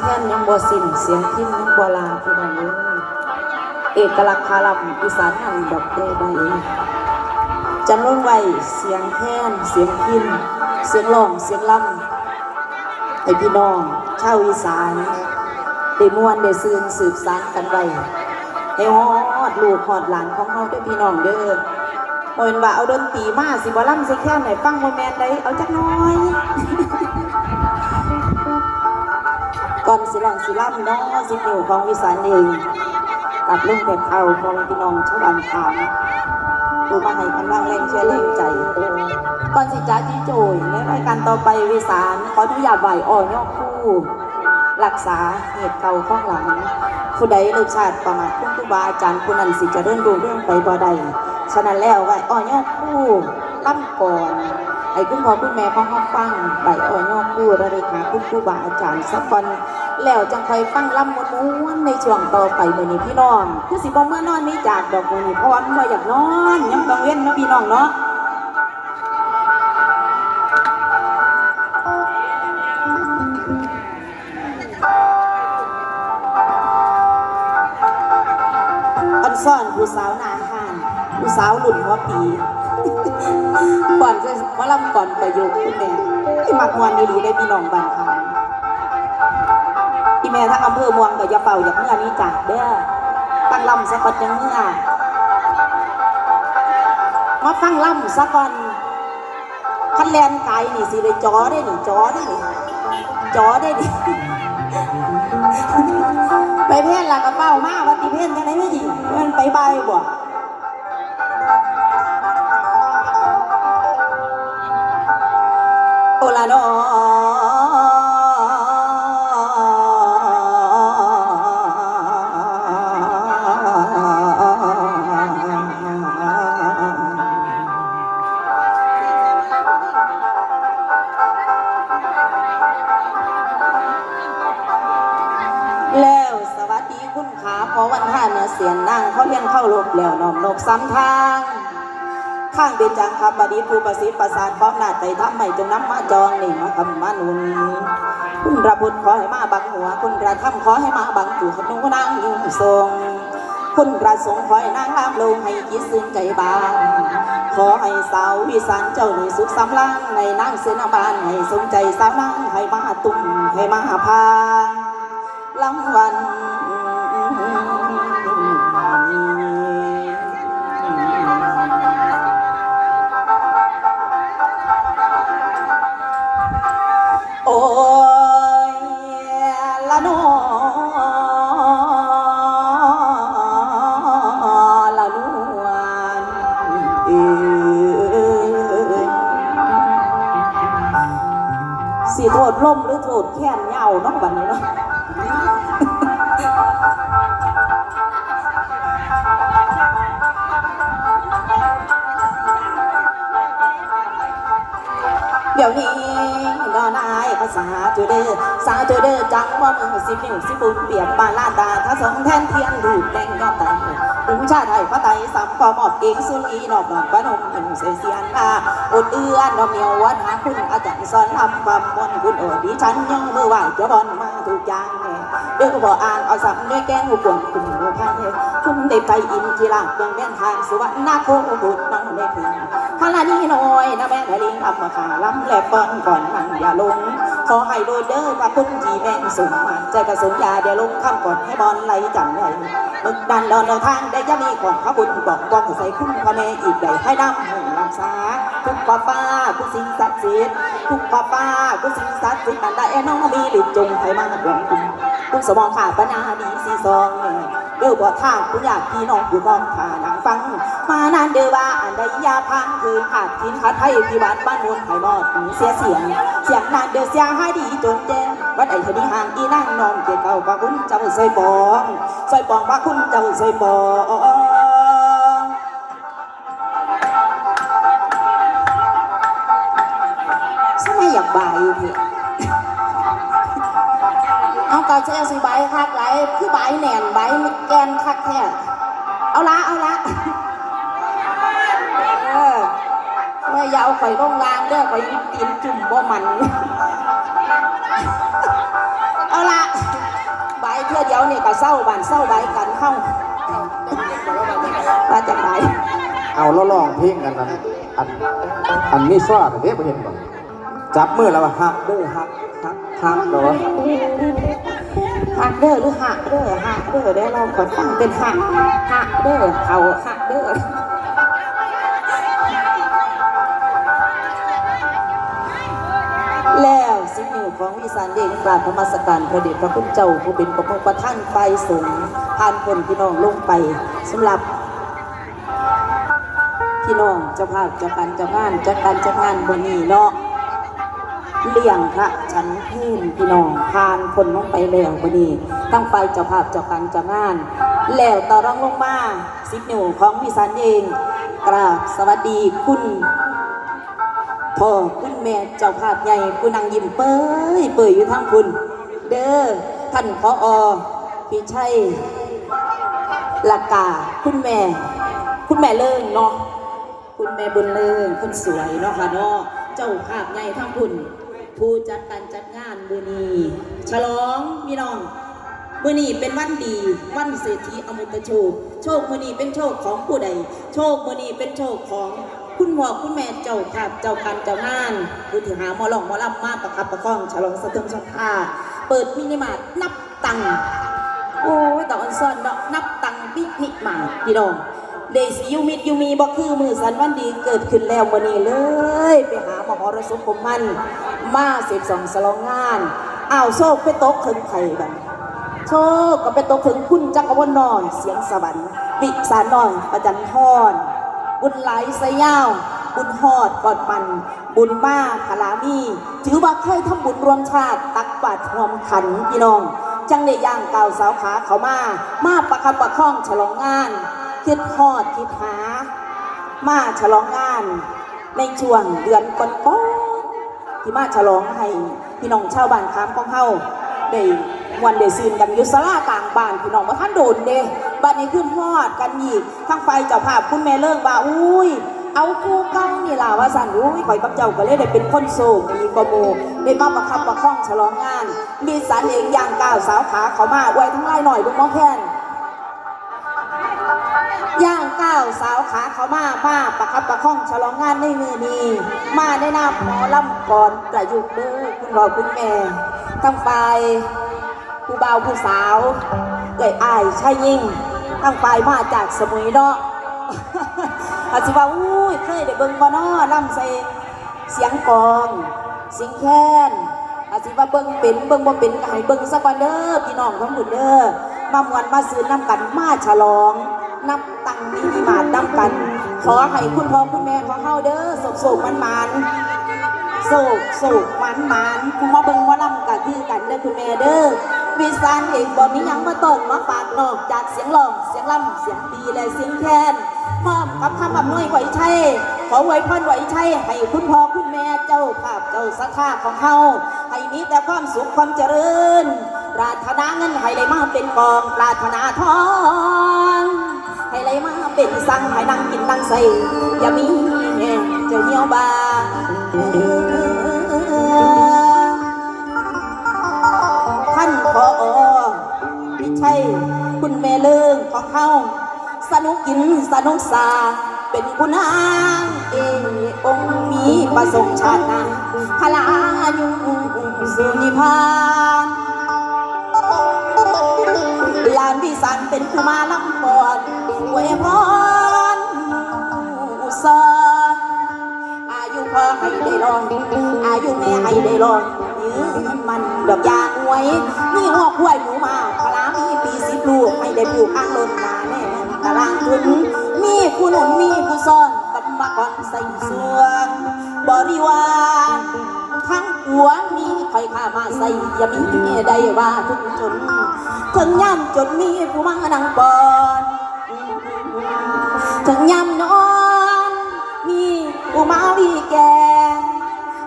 แท่นยังบ่สิ้นเสียงพิมยังบ่ลาพี่น้องเอ้ยเอกลักษณ์คาลัมอีสานหันดอกเดใดจำลงไว้เสียงแท่นเสียงพิมเสียงร้องเสียงล่ำให้พี่น้องชาวอีสานได้ม่วนได้ซืนสืบสานกันไว้ให้ฮอดลูกฮอดหลานของเฮาด้อพี่น้องเด้อบ่เป็นว่าเอาดนตรีมาสิบ่ล่ำสิแค่ไหนฟังบ่แม่นได้เอาจักน้อย ก่อนสิลองสิล่ำเน้องสิบนิ้วของวิสานเองกับลุงแบบเอาของพี่น้องชาวบ้านขามดูมาให้กำลังแรงเชื่อแรงใจก่อนสิจ้าจีโจยในรายการต่อไปวิสานขออนุญาตไหวอ่อนยอกคู่รักษาเหตุเก่าข้องหลัง ผู้ใดรสชาติประมาทคุณครูบาอาจารย์ผู้นั้นสิจะเรื่องดูเรื่องไปบ่ใดฉะนั้นแล้วไหวอ่อนยอกคู่ล่ำก่อนไอ้คุณพ่อคุณแม่ของเขาฟังใบอ่อนยอกคู่ระลึกหาคุณครูบาอาจารย์สักวัน แล้วจังคอยฟังลำมวนๆในช่วงต่อไปมือนี้พี่น้อง คือสิบ่เมื่อนอนนี้จากดอกมื้อนี้เพราะว่ามันอยากนอนยังต้องเว้นเนะพี่น้องเนาะอันซ่อนผู้สาวนาห่านผู้สาวหลุ่นหัวปีก่อนจะมาลำก่อนประโยคคุณแม่ที่มักมวนดีๆได้พี่น้องบ้านทา งพี่แม่ทั้งอำเภอเมวงก็อย่าเป่าอย่าเมื่อนี้จากเด้อตั้งลำสักก่อนยังเมื่อมาฟังลำสักก่อนคันแลนไกลนี่สิได้จอได้หนิจอได้หนิจอได้ดิไปเพ่นละกระเป๋ามาวัดติเพ่นจังไหนไม่ดีมันไปใบบ่โอลาโน แล้วนอมนบซ้ำทางข้างเบญจังครับบดีภูประสิทธิ์ประสานพร้อมหน้าใจทำใหม่จงน้ำมาจองนี่มาคำมานุนคุณระบุตรขอให้มาบังหัว คุณระทำขอให้มาบังจู่ขนุนนางยุ่งทรงคุณประสงค์ขอให้นางลามลงให้คิดซึ้งใจบาง ขอให้สาววิสานเจ้าหนี่สุขสำลังในนางเสนาบานให้สมใจสาวนางให้มาตุ้มให้มาพา ล่มหรือโทษแค้นเหงาเนาะบัดนี้เนาะเดี๋ยวนี้นอนายภาษาจูเดอสาจูเดอจังว่ามือสิบนิ้วสิบุญเปียกบานลาดาถ้าสองแท่นเทียนดูดแดงยอดแต่ ถึงชาไทยพระไตรสามกอมอบเองสุนีนอบนอบพระนมหนึ่งเสียเสียนอาอดเอื้อนนอมเหนียววัดหาคุณอาจารย์สอนทำความมนคุณเอ๋ดิฉันยังมือไหวเจ้าบอลมาถูกย่างแน่เรื่องบ่อ่านเอาสับด้วยแกงหัวกวนคุณหัวพันคุณได้ไปอินทีลาเพียงแม่นทางสวรรค์นาโคบุตรน้องได้ถึงพลานี้น้อยนะแม่ทะลิงอับมาขาล้ำแหลบป้อนก่อนนั่งอย่าลงขอให้โดยเด้อกับคุณจีแม่งสูงมาใจกระสุนยาเดี๋ยวลงข้ามก่อนให้บอลไหลจังไหล กดันดอนเดินทางได้ยามีของข้าบุญบอกบอกใส่คุณพ่อแม่อีกใดให้ดำหงลำสาทุกฟ้าฟ้าทุกสิ่งศักดิ์สิทธิ์ทุกฟ้าฟ้าทุกสิ่งศักดิ์สิทธิ์อันใดน้องมีหลิจงให้มาหลวงคุณคุณสมองขาปัญหาดีสีซองเนี่ยเด้อบ่ท่าคุณอยากพี่น้องอยู่กองขานังฟัง มานานเด้อว่าอันใดยาพังคือขาดทินขาดไทยที่บ้านบ้านนวลไผ่มอดเสียเสียง เสียงนานเด้อเสียงให้ดีจนแจ้ง วัดไอ้ทดีห่างอีนั่งนองเกี่ยวเก่าปาคุณเจ้าใส่ปองใส่ปองปาคุณเจ้าใส่ปองสมัยอยากบายพี่เอากรเช้สิใบคักไหลคือใบแหน่นใบแกนคักแท้เอาละเอาละเออไม่ยาเอาข่อยลงลางเด้อข่อยตีนจุ่มบ่มัน ใบเทื่อเดียวนี่ก็เศร้าบานเศร้าใบกันเข้ามาจากไหนเอาแล้วลองเพลงกันนะอันอันนี้ซ้อแต่เด็กไปเห็นบ่จับมือแล้วว่าฮักเด้อฮักฮักฮักเนาะหักเด้อหรือหักเด้อหักเด้อได้เราขอฟังเป็นหักหักเด้อเขาหักเด้อแล้วสิ่งหนึ่ง ของวิสานเดงกราบธรรมสการพระเดชพระคุณเจ้าผู้เป็นประมุขประท่านไฟสงผ่านคนพี่น้องลงไปสำหรับพี่น้องเจ้าภาพเจ้าการเจ้างานเจ้าการเจ้างานบนนี้เนาะเลี้ยงพระฉันเพลพี่น้องผ่านคนลงไปแล้วบนนี้ตั้งไฟเจ้าภาพเจ้าการเจ้างานแล้วต่อรองลงมาสิบนิ้วของวิสานเองกราบสวัสดีคุณ พ่อคุณแม่เจ้าภาพใหญ่ผู้นางยิ้มเป้ยเปื่อยอยู่ทางคุณ เด้อท่านพออพี่ชัยลากาคุณแม่ คุณแม่เลิงเนาะคุณแม่บุญเลิงคนสวยเนาะค่ะเนาะเจ้าภาพใหญ่ทางคุณผู้จัดการจัดงานมือนีฉลองพี่น้องมือนีเป็นวันดี วันเศรษฐีอมตะโชค โชคมือนีเป็นโชคของผู้ใด โชคมือนีเป็นโชคของ คุณพ่อคุณแม่เจ้าภาพเจ้าการเจ้างานผู้ที่หาหมอลองหมอลำมาประคับประคองฉลองสะเทิงชักผ้าเปิดมินิมาร์ทนับตังค์โอ้ยต่ออันซ่อนเนาะนับตังค์ปิกนิมาพี่น้องเดซิยูมิดยูมีบ่คือมือสันวันดีเกิดขึ้นแล้วมื่อนี้เลย ไปหาหมอรสมผมมัน มาสิบสองสลองงานอ้าวโชคไปโต๊ะเคินไข่บัดโชคก็ไปโตกถึงคุณจักรวรรณนอยเสียงสวรรค์วิสารนอยประจันทร บุญไหลสยาว บุญหอดกอดมัน บุญมาพลามี ถือว่าเคยทำบุญรวมชาติตักบาตรรวมขันพี่น้อง จังได้ย่างก่าวสาวขาเขามา มาประคับประคองฉลองงานคิดหอดคิดหา มาฉลองงาน ในช่วงเดือนก่อนๆที่มาฉลองให้พี่น้องชาวบ้านค้ามของเฮาได้ วันได้ซืนกันยุสลากลางบ้านพี่น้องว่าท่านโดนเด้บ้านนี้ขึ้นฮอดกันอีกทั้งไฟเจ้าภาพคุณแม่เลิกว่าอุ้ย เอาคู่เก้านี่ล่ะว่าสันอุ้ยข่อยกับเจ้าก็เลยได้เป็นคนโศกมีกโมได้มาประคับประคองฉลองงาน มีสันเองย่างก้าวสาวขาเขามาไว้ทั้งไล่หน่อยลูกหมอแค้นย่างก้าวสาวขาเขามามาประคับประคองฉลองงานในมือนี้มาในนามหมอลำก่อนประยุกต์เด้อคุณพ่อคุณแม่ทั้งฝ่าย ผู้บ่าวผู้สาวเอ่ยอายชายยิ่งทั้งฝ่ายมาจากสมุยเนาะอาจิว่าอุ้ยเคยได้เบิ่งบ่เนาะลำใส่เสียงกอง เสียงแค้นอาจิว่าเบิ่งเป็นเบิ่งบ่เป็นก็ให้เบิ่งสักวันเด้อพี่น้องทั้งหมดเด้อมามวนมาซื้อน้ำกันมาฉลองนับตังค์มินิมาร์ทน้ำกัน ขอให้คุณพ่อคุณแม่ของเฮาเด้อสุขสุขมันมันโศกโศกมันมันคุณมาเบิ่งว่าลำกันคือกันเด้อคุณแม่เด้อ วิสานเองบ่มีหยังมาตกมาฝากนอกจากเสียงร้องเสียงลำเสียงตีและเสียงแคนพร้อมกับคำอำนวยไหวชัยขอไหวพรไหวชัยให้คุณพ่อคุณแม่เจ้าภาพเจ้าสัทธาของเฮาให้มีแต่ความสุขความเจริญปรารถนาเงินให้ได้มาเป็นกองปรารถนาทองให้ได้มาเป็นสังให้นั่งกินนั่งใส่อย่ามีแห่งเจ้าเหี่ยวบา เของเขาสนุกกินสนุกสา เป็นคุณนางเององค์มีประสงค์ชาตินาพลายุสุนิพานลานพิสันเป็นกุมารลำก่อนเวยพรอุสอนอายุพอให้ได้ลองอายุแม่ให้ได้ลองยืนมันดอกยางไว้มีหอกห้วยหมูมา ลูกให้ได้ผูกข้างลนนาแน่ตารางทุนมีผู้หนุนมีผู้ซ่อนกำมาก่อนใส่เสื้อบริวารทั้งหัวมีคอยข้ามาใส่อย่ามีได้ว่าทุกชนถึงย่ำจนมีผู้มานังบอนถึงย่ำนอนมีผู้มาวีแก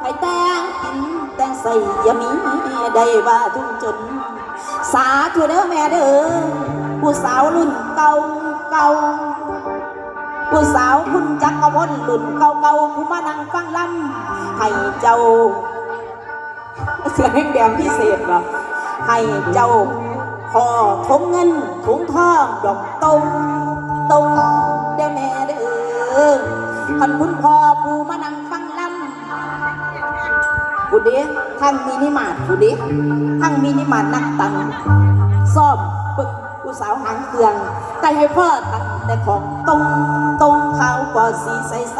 ให้แต่งกินแต่งใส่อย่ามีได้ว่าทุกจน สาธุเด้อแม่เด้อผู้สาวรุ่นเก่าเก่าผู้สาวคุณจักรพลรุ่นเก่าๆผู้มานั่งฟังลำให้เจ้าเสือแดงพิเศษเหรอให้เจ้าพ่อทงเงินถุงทองดอกตงตงเด้อแม่เด้อคันคุณพ่อผู้มานั่งฟังลำผู้เด้ ทางมินิมาร์ทผู้ด้ทางมินิมาร์ทนักตังซ่อมปึกผู้สาวหางเครื่องแต่ให้พ่อตังแต่ของตรงตรงขาวกว่าสีใสใส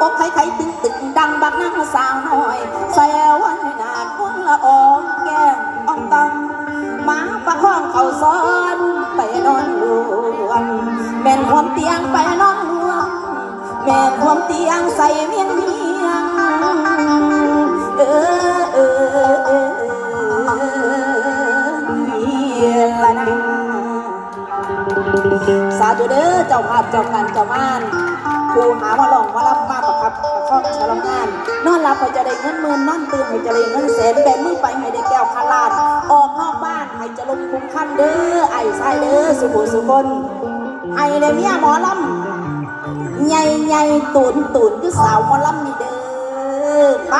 อกไข่ไข่ตึงตึงดังบักนางสาวน้อยแซววันหนาคนละอองแก้มอ่องตังมาประคองเขาซ้อนไปนอนลวงแม่นความเตียงไปนอนลวงแม่นความเตียงใส่เมียงเมียงเออ สาธุเด้อเจ้าภาพเจ้าการเจ้าม่านผู้หาว่าหลองว่ารับมาประคับประคองฉลองงาน นอนหลับให้จะได้เงินหมื่นนอนตื่นให้จะได้เงินแสนแบมือไปให้ได้แก้วคาลาดออกนอกบ้านให้จะลงคุ้มขั้นเด้อไอ้ชายเด้อสุขสุคนไอ้เด้อเมียหมอลำใหญ่ใหญ่ตูนตูนคือสาวหมอลำนี่เด้อไป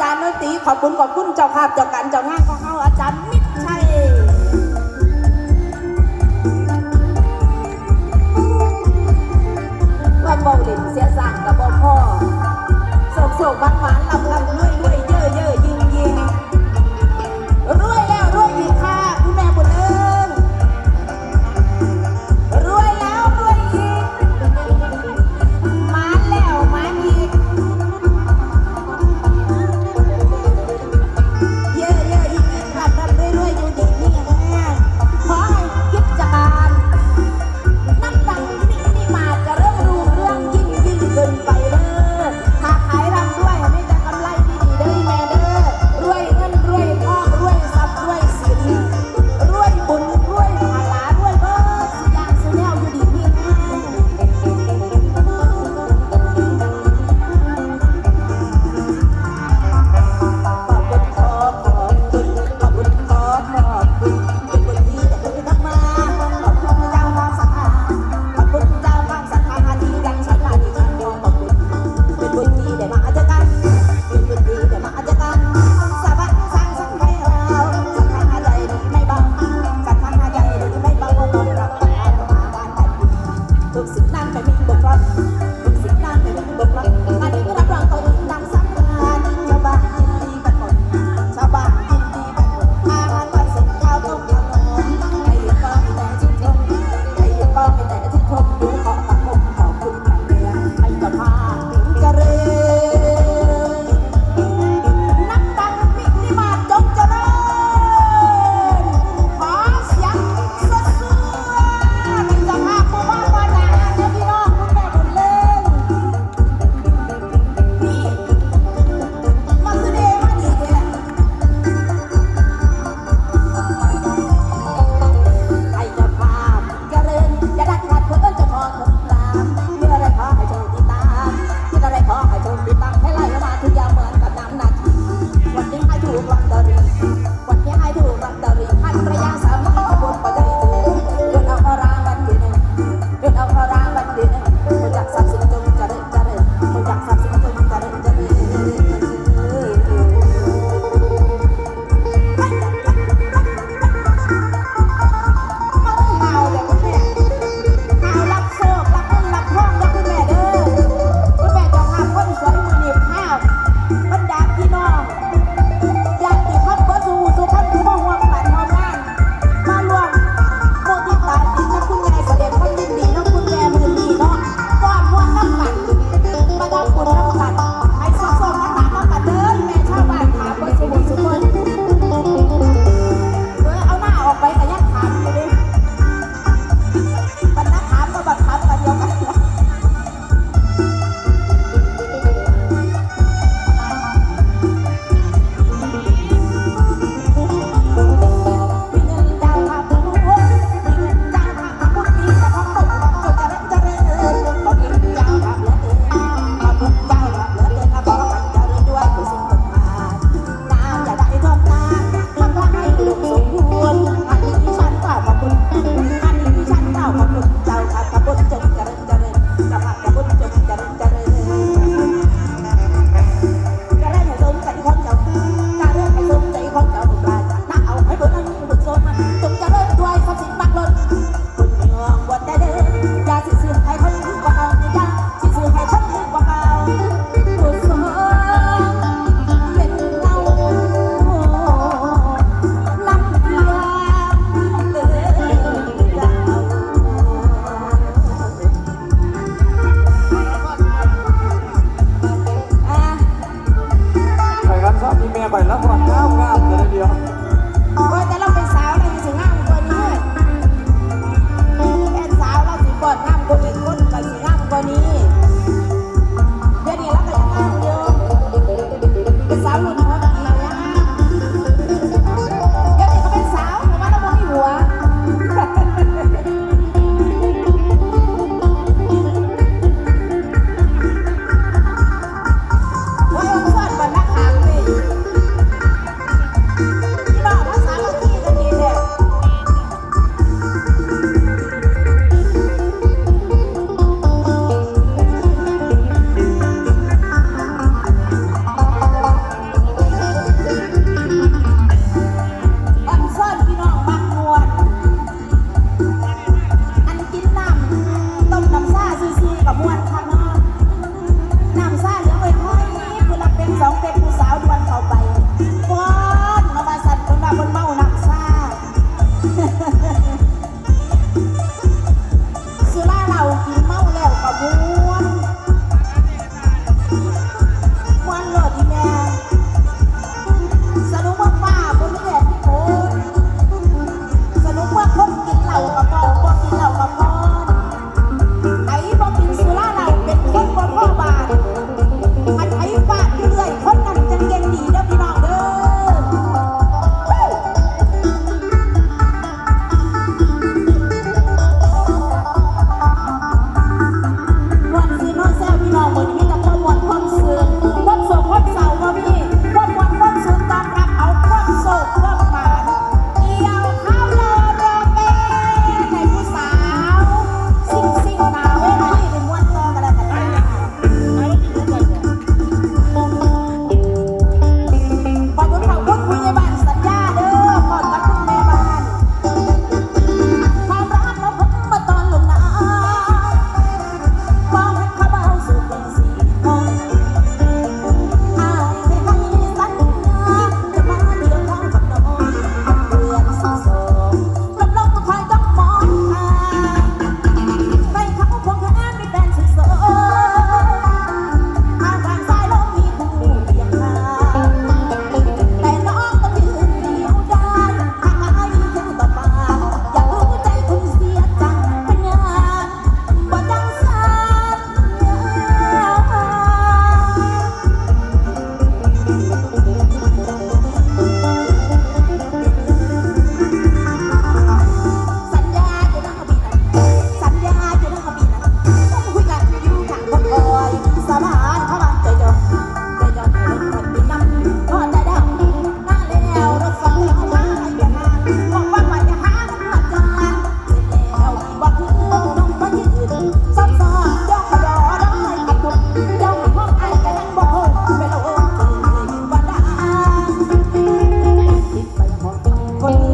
จานดนตรีขอบคุณขอบคุณเจ้าภาพเจ้าการเจ้างานของเขาอาจารย์ สียสั่งกับบ่พ่อโศกโศกหวานหวานลำลำลุยลุย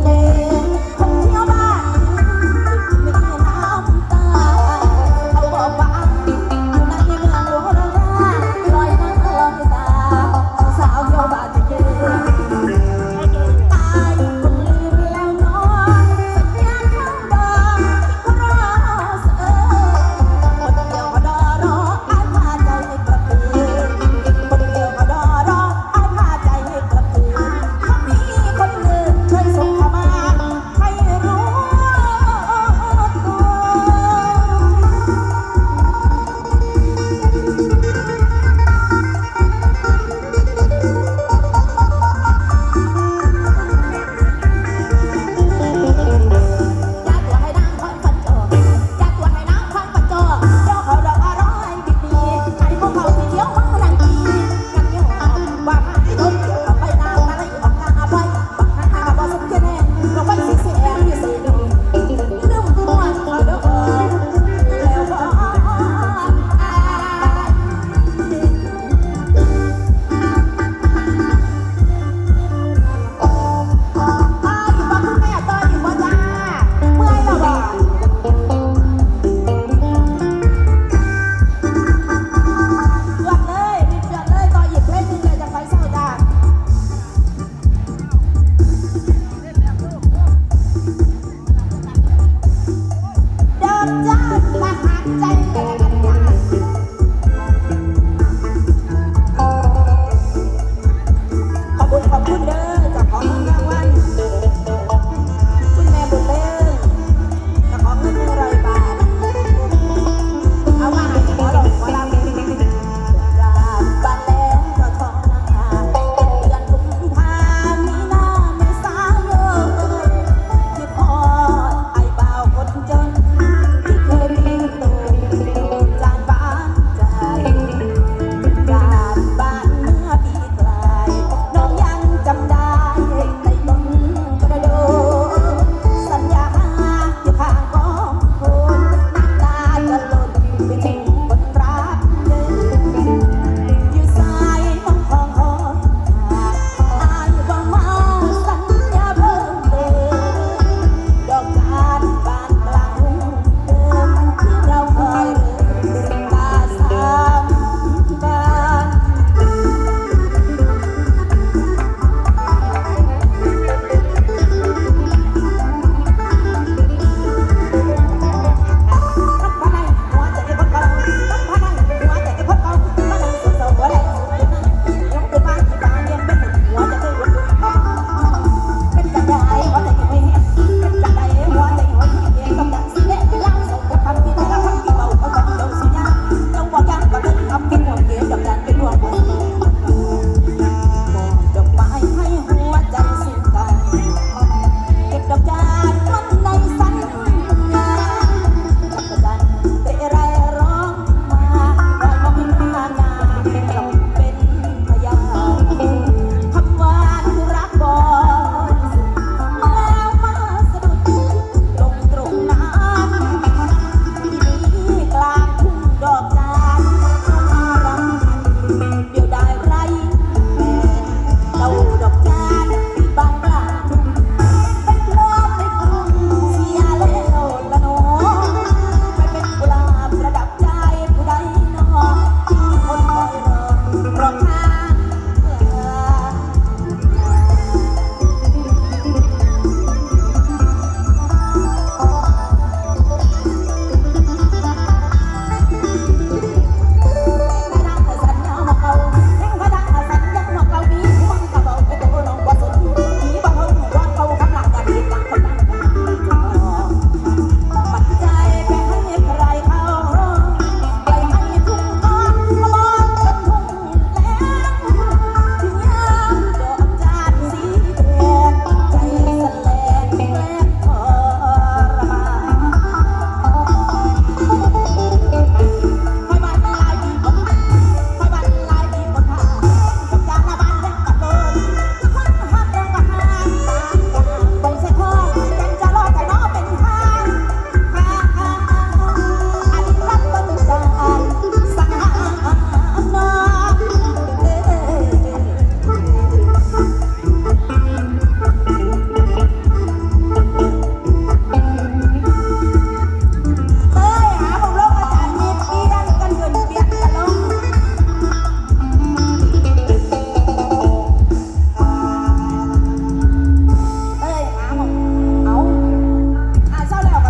con.